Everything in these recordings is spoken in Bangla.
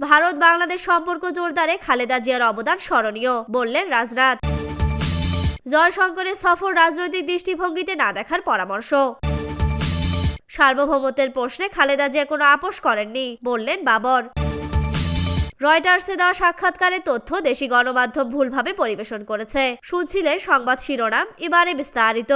ভারত বাংলাদেশ সম্পর্ক জোরদারে খালেদা জিয়ার অবদান স্মরণীয়, বললেন রাজনাথ। জয়শঙ্করের সফর রাজনৈতিক দৃষ্টিভঙ্গিতে না দেখার পরামর্শ। সার্বভৌমত্বের প্রশ্নে খালেদা জিয়া কোনো আপোষ করেননি, বললেন বাবর। রয়টার্সে দেওয়া সাক্ষাৎকারের তথ্য দেশি গণমাধ্যম ভুলভাবে পরিবেশন করেছে। শুনছিলেন সংবাদ শিরোনাম, এবারে বিস্তারিত।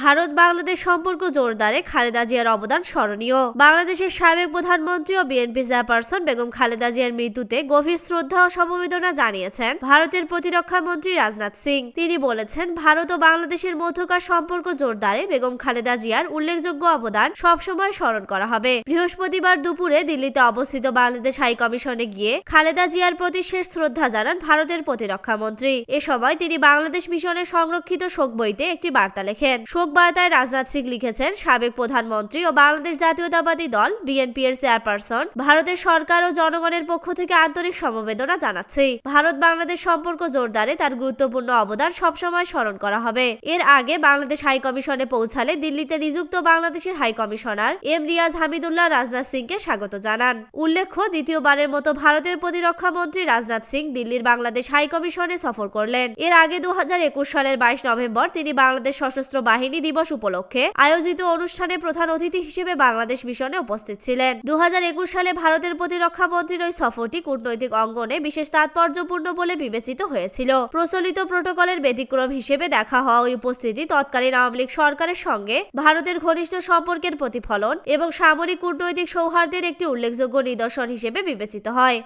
ভারত বাংলাদেশ সম্পর্ক জোরদারে খালেদা জিয়ার অবদান স্মরণীয়। বাংলাদেশের সাবেক প্রধানমন্ত্রী ও বিএনপি চেয়ারপারসন বেগম খালেদা জিয়ার মৃত্যুতে গভীর শ্রদ্ধা ও সমবেদনা জানিয়েছেন ভারতের প্রতিরক্ষা মন্ত্রী রাজনাথ সিং। তিনি বলেছেন, ভারত ও বাংলাদেশের মধ্যকার সম্পর্ক জোরদারে বেগম খালেদা জিয়ার উল্লেখযোগ্য অবদান সবসময় স্মরণ করা হবে। বৃহস্পতিবার দুপুরে দিল্লিতে অবস্থিত বাংলাদেশ হাই কমিশনে গিয়ে খালেদা জিয়ার প্রতি শেষ শ্রদ্ধা জানান ভারতের প্রতিরক্ষা মন্ত্রী। এ সময় তিনি বাংলাদেশ মিশনের সংরক্ষিত শোক বইতে একটি বার্তা লেখেন। শোক বার্তায় রাজনাথ সিং লিখেছেন, সাবেক প্রধানমন্ত্রী ও বাংলাদেশ জাতীয়তাবাদী দল বিএনপি এর চেয়ারপারসন, ভারতের সরকার ও জনগণের পক্ষ থেকে আন্তরিক সমবেদনা জানাচ্ছি। ভারত বাংলাদেশ সম্পর্ক জোরদারে, তার গুরুত্বপূর্ণ অবদান সবসময় স্মরণ করা হবে। এর আগে বাংলাদেশ হাই কমিশনে পৌঁছালে দিল্লিতে নিযুক্ত বাংলাদেশের high commissioner M Riaz Hamidullah Rajnath সিংকে স্বাগত জানান। উল্লেখ্য, দ্বিতীয়বারের মতো ভারতের প্রতিরক্ষা মন্ত্রী রাজনাথ সিং দিল্লির বাংলাদেশ হাই কমিশনে সফর করলেন। এর আগে দু হাজার একুশ সালের বাইশ নভেম্বর তিনি বাংলাদেশ সশস্ত্র বাহিনী দিবস উপলক্ষে আয়োজিত অনুষ্ঠানে প্রধান অতিথি হিসেবে বাংলাদেশ মিশনে উপস্থিত ছিলেন। দুহাজার একুশ সালে ভারতের প্রতিরক্ষা মন্ত্রীর ওই সফরটি কূটনৈতিক অঙ্গনে বিশেষ তাৎপর্যপূর্ণ বলে বিবেচিত হয়েছিল। প্রচলিত প্রোটোকলের ব্যতিক্রম হিসেবে দেখা হওয়া ওই উপস্থিতি তৎকালীন আওয়ামী লীগ সরকারের সঙ্গে ভারতের ঘনিষ্ঠ সম্পর্কের প্রতিফলন এবং সামরিক কূটনৈতিক সৌহার্দ্যের একটি উল্লেখযোগ্য নিদর্শন হিসেবে বিবেচিত হয়।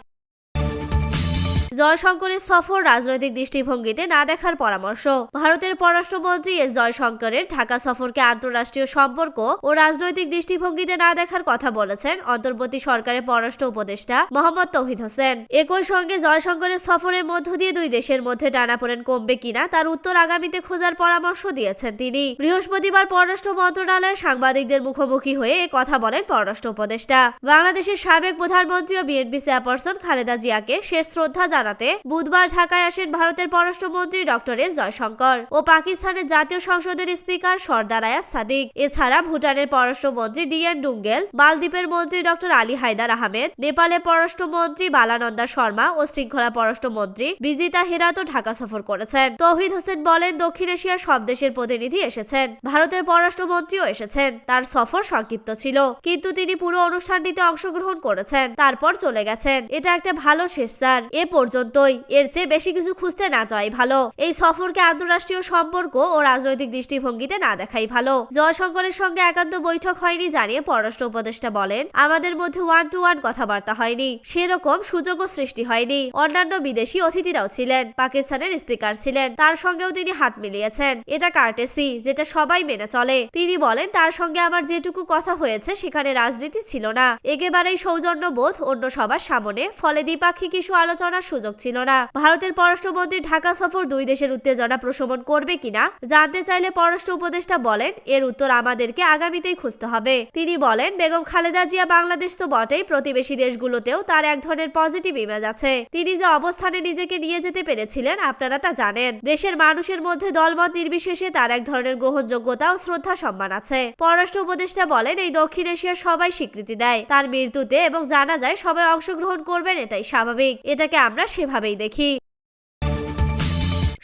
জয়শঙ্করের সফর রাজনৈতিক দৃষ্টিভঙ্গিতে না দেখার পরামর্শ। ভারতের পররাষ্ট্রমন্ত্রী এস জয়শঙ্করের ঢাকা সফরকে আন্তঃরাষ্ট্রীয় সম্পর্ক ও রাজনৈতিক দৃষ্টিভঙ্গিতে না দেখার কথা বলেছেন অন্তর্বর্তী সরকারের পররাষ্ট্র উপদেষ্টা মোহাম্মদ তৌহিদ হোসেন। একই সঙ্গে জয়শঙ্করের সফরের মধ্য দিয়ে দুই দেশের মধ্যে টানাপোড়েন কমবে কিনা তার উত্তর আগামীতে খোঁজার পরামর্শ দিয়েছেন তিনি। বৃহস্পতিবার পররাষ্ট্র মন্ত্রণালয়ে সাংবাদিকদের মুখোমুখি হয়ে এ কথা বলেন পররাষ্ট্র উপদেষ্টা। বাংলাদেশের সাবেক প্রধানমন্ত্রী ও বিএনপি চেয়ারপারসন খালেদা জিয়াকে শেষ শ্রদ্ধা জানাতে বুধবার ঢাকায় আসেন ভারতের পররাষ্ট্রমন্ত্রী ডক্টর এস জয়শঙ্কর ও পাকিস্তানের জাতীয় সংসদের স্পিকার সর্দার আয়াজ সাদিক। এছাড়া ভুটানের পররাষ্ট্রমন্ত্রী ডিএন ডুঙ্গেল, মালদ্বীপের মন্ত্রী ডক্টর আলী হায়দার আহমেদ, নেপালের পররাষ্ট্রমন্ত্রী বালানন্দা শর্মা ও শৃঙ্খলা পররাষ্ট্রমন্ত্রী বিজিতা হেরাতও ঢাকা সফর করেছেন। তৌহিদ হোসেন বলেন, দক্ষিণ এশিয়ার সব দেশের প্রতিনিধি এসেছেন, ভারতের পররাষ্ট্রমন্ত্রীও এসেছেন, তার সফর সংক্ষিপ্ত ছিল, কিন্তু তিনি পুরো অনুষ্ঠানটিতে অংশগ্রহণ করেছেন, তারপর চলে গেছেন। এটা একটা ভালো শেষ স্যার। এ পর্যন্তই। এর চেয়ে বেশি কিছু খুঁজতে না চাই ভালো। এই সফরকে আন্তঃরাষ্ট্রীয় সম্পর্ক ও রাজনৈতিক দৃষ্টিভঙ্গিতে না দেখাই ভালো। জয়শঙ্করের সঙ্গে একান্ত বৈঠক হয়নি জানিয়ে পররাষ্ট্র উপদেষ্টা বলেন, আমাদের মধ্যে ওয়ান টু ওয়ান কথাবার্তা হয়নি। সেরকম সুযোগও সৃষ্টি হয়নি। অন্যান্য বিদেশি অতিথিরাও ছিলেন, পাকিস্তানের স্পিকার ছিলেন। তার সঙ্গেও তিনি হাত মিলিয়েছেন। এটা কার্টেসি যেটা সবাই মেনে চলে। তিনি বলেন, তার সঙ্গে আমার যেটুকু কথা হয়েছে, সেখানে রাজনীতি ছিল না। একেবারেই সৌজন্য বোধ অন্য সবার সামনে। ফলে দ্বিপাক্ষিক কিছু আলোচনার সুযোগ ছিল না। ভারতের পররাষ্ট্রমন্ত্রী ঢাকা সফর দুই দেশের উত্তেজনা প্রশমন করবে কিনা জানতে চাইলে পররাষ্ট্র উপদেষ্টা বলেন, এর উত্তর আমাদেরকে আগামীতেই খুঁজতে হবে। তিনি বলেন, বেগম খালেদা জিয়া বাংলাদেশ তো বটেই, প্রতিবেশী দেশগুলোতেও তার এক ধরনের পজিটিভ ইমেজ আছে। তিনি যে অবস্থানে নিজেকে নিয়ে যেতে পেরেছিলেন, আপনারা তা জানেন। দেশের মানুষের মধ্যে দলমত নির্বিশেষে তার এক ধরনের গ্রহণযোগ্যতা ও শ্রদ্ধা সম্মান আছে। পররাষ্ট্র উপদেষ্টা বলেন, এই দক্ষিণ এশিয়ার সবাই স্বীকৃতি দেয়। তার মৃত্যুতে এবং জানা যায়, সবাই অংশগ্রহণ করবেন, এটাই স্বাভাবিক। এটাকে আমরা সেভাবেই দেখি।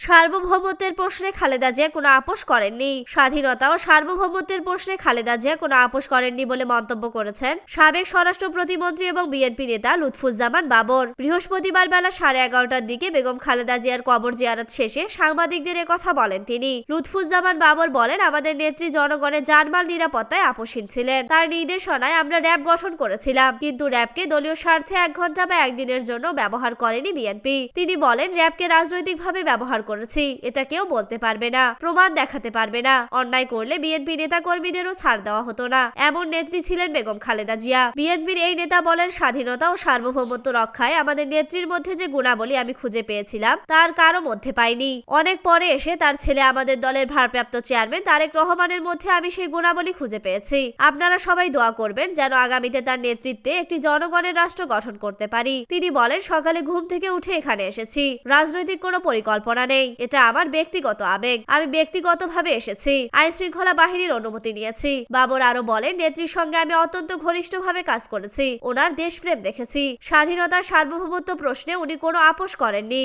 সার্বভৌমত্বের প্রশ্নে খালেদা জিয়া কোনো আপোষ করেননি। স্বাধীনতা ও সার্বভৌমত্বের প্রশ্নে খালেদা জিয়া কোনো আপোষ করেননি বলে মন্তব্য করেছেন সাবেক স্বরাষ্ট্র প্রতিমন্ত্রী এবং বিএনপি নেতা লুৎফুজ্জামান বাবর। বৃহস্পতিবার বেলা সাড়ে এগারোটার দিকে বেগম খালেদা জিয়ার কবর জিয়ারত শেষে সাংবাদিকদের কথা বলেন তিনি। লুৎফুজ্জামান বাবর বলেন, আমাদের নেত্রী জনগণের জানমাল নিরাপত্তায় আপোষহীন ছিলেন। তার নির্দেশনায় আমরা র্যাব গঠন করেছিলাম। কিন্তু র্যাবকে দলীয় স্বার্থে এক ঘণ্টা বা একদিনের জন্য ব্যবহার করেনি বিএনপি। তিনি বলেন, র্যাবকে রাজনৈতিকভাবে ব্যবহার করেছি, এটা কেউ বলতে পারবে না, প্রমাণ দেখাতে পারবে না। অন্যায় করলে বিএনপি নেতা কর্মীদেরও ছাড় দেওয়া হতো না। এমন নেত্রী ছিলেন বেগম খালেদা জিয়া। বিএনপির এই নেতা বলেন, স্বাধীনতা ও সার্বভৌমত্ব রক্ষায় আমাদের নেত্রীর মধ্যে যে গুণাবলী আমি খুঁজে পেয়েছিলাম, তার কারও মধ্যে পাইনি। অনেক পরে এসে তার ছেলে আমাদের দলের ভারপ্রাপ্ত চেয়ারম্যান তারেক রহমানের মধ্যে আমি সেই গুণাবলী খুঁজে পেয়েছি। আপনারা সবাই দোয়া করবেন যেন আগামীতে তার নেতৃত্বে একটি জনগণের রাষ্ট্র গঠন করতে পারি। তিনি বলেন, সকালে ঘুম থেকে উঠে এখানে এসেছি। রাজনৈতিক কোনো পরিকল্পনা নেই। নেই। এটা আমার ব্যক্তিগত আবেগ। আমি ব্যক্তিগতভাবে এসেছি। আইন শৃঙ্খলা বাহিনীর অনুমতি নিয়েছি। বাবর আরও বলেন, নেত্রীর সঙ্গে আমি অত্যন্ত ঘনিষ্ঠভাবে কাজ করেছি। ওনার দেশপ্রেম দেখেছি। স্বাধীনতার সার্বভৌমত্ব প্রশ্নে উনি কোনো আপোষ করেননি।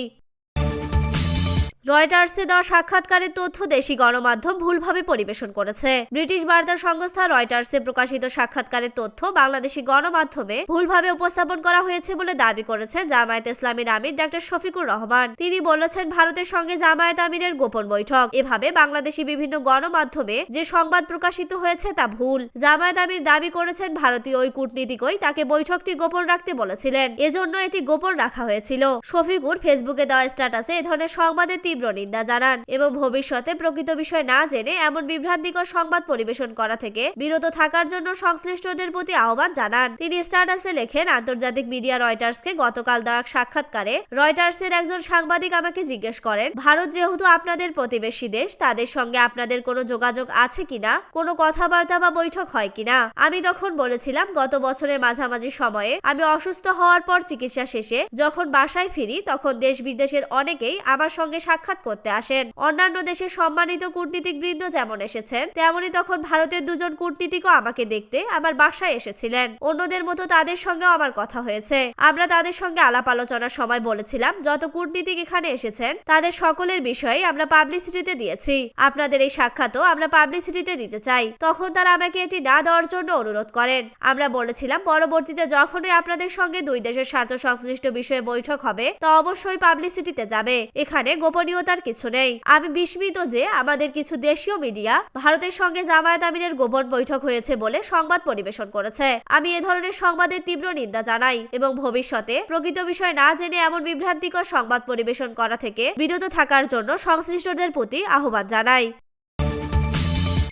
রয়টার্সে দেওয়া সাক্ষাৎকারের তথ্য দেশি গণমাধ্যম ভুলভাবে পরিবেশন করেছে। ব্রিটিশ বার্তা সংস্থা রয়টার্সে প্রকাশিত সাক্ষাৎকারের তথ্য বাংলাদেশি গণমাধ্যমে ভুলভাবে উপস্থাপন করা হয়েছে বলে দাবি করেছে জামায়াত ইসলামীর আমির ডাক্তার শফিকুর রহমান। তিনি বলেছেন, ভারতের সঙ্গে জামায়াত আমিরের গোপন বৈঠক। এভাবে বাংলাদেশি বিভিন্ন গণমাধ্যমে যে সংবাদ প্রকাশিত হয়েছে তা ভুল। জামায়াত আমির দাবি করেছেন, ভারতীয় ওই কূটনীতিকই তাকে বৈঠকটি গোপন রাখতে বলেছিলেন। এজন্য এটি গোপন রাখা হয়েছিল। শফিকুর ফেসবুকে দেওয়া স্ট্যাটাসে এ ধরনের সংবাদের তীব্র নিন্দা জানান এবং ভবিষ্যতে প্রকৃত বিষয় না জেনে এমন বিভ্রান্তিকর সংবাদ পরিবেশন করা থেকে বিরত থাকার জন্য সংশ্লিষ্টদের প্রতি আহ্বান জানান। তিনি স্ট্যাটাসে লেখেন, আন্তর্জাতিক মিডিয়া রয়টার্সকে গতকাল দেওয়া এক সাক্ষাৎকারে রয়টার্সের একজন সাংবাদিক আমাকে জিজ্ঞেস করেন, ভারত যেহেতু আপনাদের প্রতিবেশী দেশ, তাদের সঙ্গে আপনাদের কোনো যোগাযোগ আছে কিনা? কোনো কথাবার্তা বা বৈঠক হয় কিনা? আমি তখন বলেছিলাম, গত বছরের মাঝামাঝি সময়ে আমি অসুস্থ হওয়ার পর চিকিৎসা শেষে যখন বাসায় ফিরি, তখন দেশ বিদেশের অনেকেই আমার সঙ্গে সাক্ষাৎ করতে আসেন। অন্যান্য দেশের সম্মানিত কূটনীতিক বৃন্দ যেমন এসেছেন, তেমনি তখন ভারতের দুজন কূটনীতিকও আমাকে দেখতে আমার বাসায় এসেছিলেন। অন্যদের মতো তাদের সঙ্গেও আমার কথা হয়েছে। আমরা তাদের সঙ্গে আলাপ আলোচনার সময় বলেছিলাম, যত কূটনীতিক এখানে এসেছেন, তাদের সকলের বিষয়ে আমরা পাবলিসিটিতে দিয়েছি। আপনাদের এই সাক্ষাৎও আমরা পাবলিসিটিতে দিতে চাই। তখন তারা আমাকে এটি না দেওয়ার জন্য অনুরোধ করেন। আমরা বলেছিলাম, পরবর্তীতে যখনই আপনাদের সঙ্গে দুই দেশের স্বার্থ সংশ্লিষ্ট বিষয়ে বৈঠক হবে, তা অবশ্যই পাবলিসিটিতে যাবে। এখানে গোপনীয়তার কিছু নেই। আমি বিস্মিত যে আমাদের কিছু দেশীয় মিডিয়া ভারতের সঙ্গে জামায়াত আমিরের গোপন বৈঠক হয়েছে বলে সংবাদ পরিবেশন করেছে। আমি এ ধরনের সংবাদের তীব্র নিন্দা জানাই এবং ভবিষ্যতে প্রকৃত বিষয় না জেনে এমন বিভ্রান্তিকর সংবাদ পরিবেশন করা থেকে বিরত থাকার জন্য সংশ্লিষ্টদের প্রতি আহ্বান জানাই।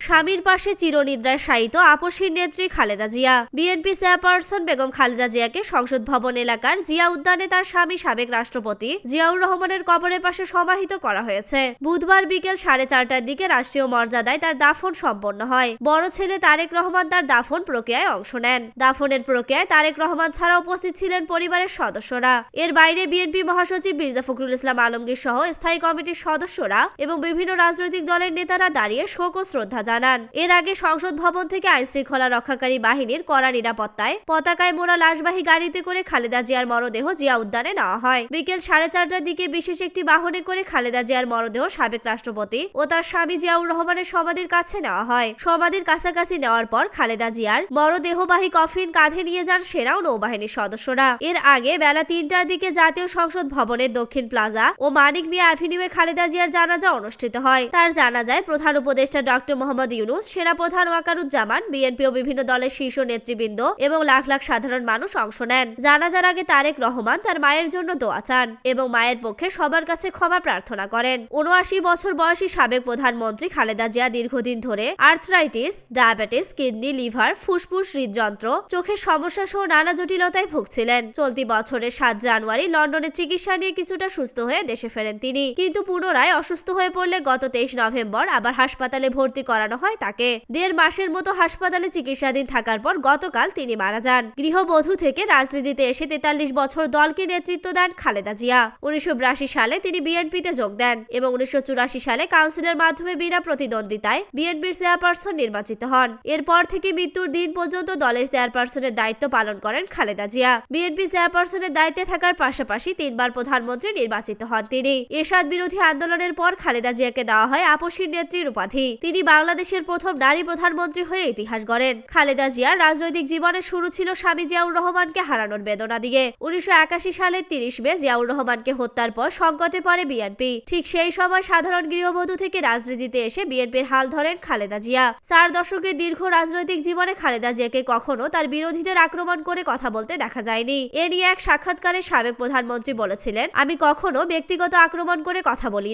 স্বামীর পাশে চিরনিদ্রায় শায়িত আপসীর নেত্রী খালেদা জিয়া। বিএনপি চেয়ারপারসন বেগম খালেদা জিয়াকে সংসদ ভবন এলাকার জিয়া উদ্যানে তার স্বামী সাবেক রাষ্ট্রপতি জিয়াউর রহমানের কবরের পাশে সমাহিত করা হয়েছে। বুধবার বিকেল সাড়ে চারটার দিকে রাষ্ট্রীয় মর্যাদায় তার দাফন সম্পন্ন হয়। বড় ছেলে তারেক রহমান তার দাফন প্রক্রিয়ায় অংশ নেন। দাফনের প্রক্রিয়ায় তারেক রহমান ছাড়া উপস্থিত ছিলেন পরিবারের সদস্যরা। এর বাইরে বিএনপি মহাসচিব মির্জা ফখরুল ইসলাম আলমগীর সহ স্থায়ী কমিটির সদস্যরা এবং বিভিন্ন রাজনৈতিক দলের নেতারা দাঁড়িয়ে শোক ও শ্রদ্ধা জানান। এর আগে সংসদ ভবন থেকে আইন শৃঙ্খলা রক্ষাকারী বাহিনীর কড়া নিরাপত্তায় পতাকায় মোড়া লাশবাহী গাড়িতে করে খালেদা জিয়ার মরদেহ জিয়া উদ্যানে নেওয়া হয়। বিকেল সাড়ে চারটার দিকে বিশেষ একটি বাহনে করে খালেদা জিয়ার মরদেহ সাবেক রাষ্ট্রপতি ও তার স্বামী জিয়াউর রহমানের সমাধির কাছে নেওয়া হয়। সমাধির কাছাকাছি নেওয়ার পর খালেদা জিয়ার মরদেহবাহী কফিন কাঁধে নিয়ে যান সেনা ও নৌবাহিনীর সদস্যরা। এর আগে বেলা তিনটার দিকে জাতীয় সংসদ ভবনের দক্ষিণ প্লাজা ও মানিক মিয়া অ্যাভিনিউয়ে খালেদা জিয়ার জানাজা অনুষ্ঠিত হয়। তার জানাজায় প্রধান উপদেষ্টা ডক্টর মোহাম্মদ ইউনুস সেনা প্রধান ওয়াকারুজ্জামান, বিএনপি ও বিভিন্ন দলের শীর্ষ নেতৃবৃন্দ এবং লাখ লাখ সাধারণ মানুষ অংশ নেন। জানাজার আগে তারেক রহমান তার মায়ের জন্য দোয়া চান এবং মায়ের পক্ষে সবার কাছে ক্ষমা প্রার্থনা করেন। উনআশি বছর বয়সী সাবেক প্রধানমন্ত্রী খালেদা জিয়া দীর্ঘদিন ধরে আর্থরাইটিস, ডায়াবেটিস, কিডনি, লিভার, ফুসফুস হৃদযন্ত্র, চোখের সমস্যা সহ নানা জটিলতায় ভুগছিলেন। চলতি বছরের সাত জানুয়ারি লন্ডনে চিকিৎসা নিয়ে কিছুটা সুস্থ হয়ে দেশে ফেরেন তিনি। কিন্তু পুনরায় অসুস্থ হয়ে পড়লে গত তেইশ নভেম্বর আবার হাসপাতালে ভর্তি করানো হয় তাকে। দেড় মাসের মতো হাসপাতালে চিকিৎসাধীন থাকার পর গতকাল তিনি মারা যান। গৃহবধূ থেকে রাজনীতিতে এসে তেতাল্লিশ বছর দলকে নেতৃত্ব দেন খালেদা জিয়া। উনিশশো সালে তিনি বিএনপিতে যোগ দেন এবং উনিশশো সালে কাউন্সিলের মাধ্যমে বিনা প্রতিদ্বন্দ্বিতায় বিএনপির চেয়ারপারসন নির্বাচিত হন। এরপর থেকে মৃত্যুর দিন পর্যন্ত দলের চেয়ারপারসনের দায়িত্ব পালন করেন খালেদা জিয়া। বিএনপি চেয়ারপারসনের দায়িত্বে থাকার পাশাপাশি তিনবার প্রধানমন্ত্রী নির্বাচিত হন তিনি। এরশাদ বিরোধী আন্দোলনের পর খালেদা জিয়াকে দেওয়া হয় আপসীর নেত্রীর উপাধি। তিনি বাংলাদেশের প্রথম নারী প্রধানমন্ত্রী হয়ে ইতিহাস গড়েন। খালেদা জিয়ার রাজনৈতিক জীবনে শুরু ছিল স্বামী জিয়াউর রহমানকে হারানোর বেদনা দিয়ে। উনিশশো সালের তিরিশ মে জিয়াউর রহমানকে হত্যার পর সংকটে পড়ে বিএনপি। ঠিক সেই সময় সাধারণ গৃহবধূ থেকে রাজনীতিতে এসে বিএনপির হাল ধরেন খালেদা জিয়া। চার দশকের দীর্ঘ রাজনৈতিক জীবনে খালেদা জিয়াকে কখনো তার বিরোধীদের আক্রমণ করে কথা বলতে দেখা যায়নি। এ নিয়ে এক সাক্ষাৎকারে সাবেক প্রধানমন্ত্রী বলেছিলেন, আমি কখনো ব্যক্তিগত আক্রমণ করে কথা বলি